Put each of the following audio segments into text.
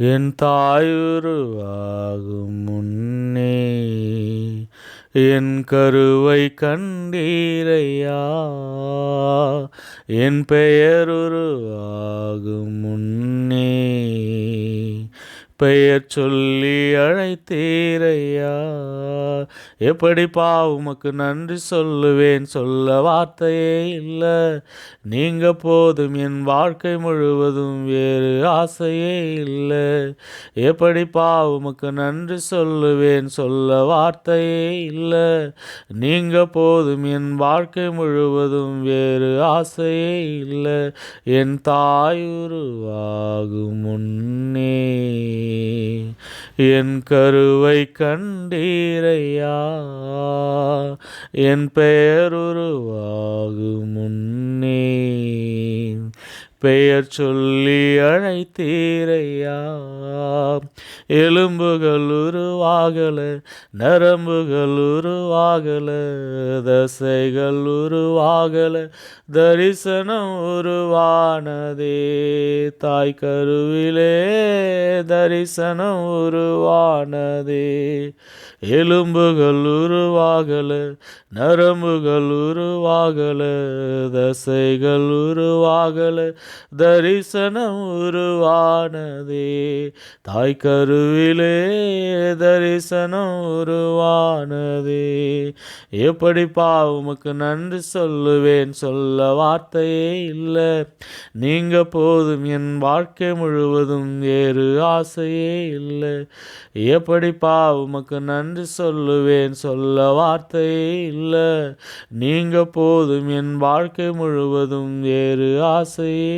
என் தாயுருவாகும் முன்னே என் கருவை கண்டீரையா? என் பெயருருவாகும் முன்னே பெயர் சொல்லி அழைத்தீரையா? எப்படி உமக்கு நன்றி சொல்லுவேன்? சொல்ல வார்த்தையே இல்லை. நீங்க போதும் என் வாழ்க்கை முழுவதும் வேறு ஆசையே இல்லை. எப்படி உமக்கு நன்றி சொல்லுவேன்? சொல்ல வார்த்தையே இல்லை. நீங்க போதும் என் வாழ்க்கை முழுவதும் வேறு ஆசையே இல்லை. என் தாயுருவாகும் முன்னே என் கருவை கண்டீரையா? என் பெயருருவாகும் முன்னே பெயர் சொல்லி அழைத்தீரையா? எலும்புகள் உருவாகல நரம்புகள் உருவாகல தசைகள் உருவாகல தரிசனம் உருவானதே. தாய் கருவிலே தரிசனம் உருவானதே. எலும்புகள் உருவாகல நரம்புகள் உருவாகல தசைகள் உருவாகல தரிசனம் உருவானதே. தாய் கருவிலே தரிசனம் உருவானதே. எப்படி உமக்கு நன்றி சொல்லுவேன் சொல்ல வார்த்தையே இல்லை. நீங்க போதும் என் வாழ்க்கை முழுவதும் வேறு ஆசையே இல்லை. எப்படி உமக்கு நன்றி சொல்லுவேன் சொல்ல வார்த்தையே இல்லை. நீங்க போதும் என் வாழ்க்கை முழுவதும் வேறு ஆசையே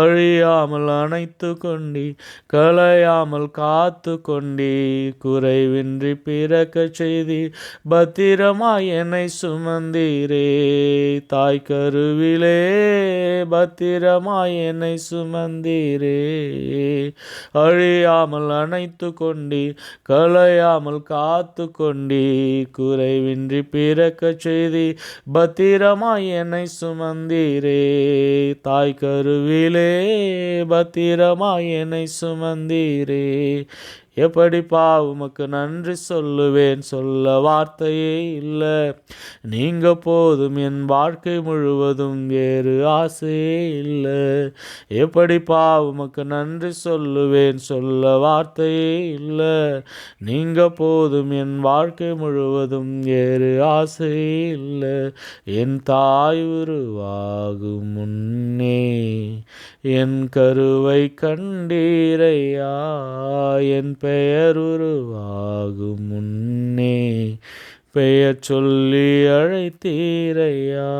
அழியாமல் அணைத்து கொண்டி களையாமல் காத்து கொண்டி குறைவின்றி பிறக்க செய்தி பத்திரமாய் என்னை சுமந்தீரே. தாய் கருவிலே பத்திரமாய் என்னை சுமந்தீரே. அழியாமல் அணைத்து கொண்டி களையாமல் காத்து கொண்டி குறைவின்றி பிறக்க செய்தி பத்திரமாய் என்னை சுமந்தீரே. தாய் கருவிலே பத்திரமாய் என்னை சுமந்தீரே. எப்படி உமக்கு நன்றி சொல்லுவேன்? சொல்ல வார்த்தையே இல்லை. நீங்க போதும் என் வாழ்க்கை முழுவதும் வேறு ஆசையே இல்லை. எப்படி உமக்கு நன்றி சொல்லுவேன்? சொல்ல வார்த்தையே இல்லை. நீங்க போதும் என் வாழ்க்கை முழுவதும் வேறு ஆசையே இல்லை. என் தாய் உருவாகும் முன்னே என் கருவை கண்டீரையா? என் பெயர் உருவாகும் முன்னே பெயர் சொல்லி அழைத்தீரையா?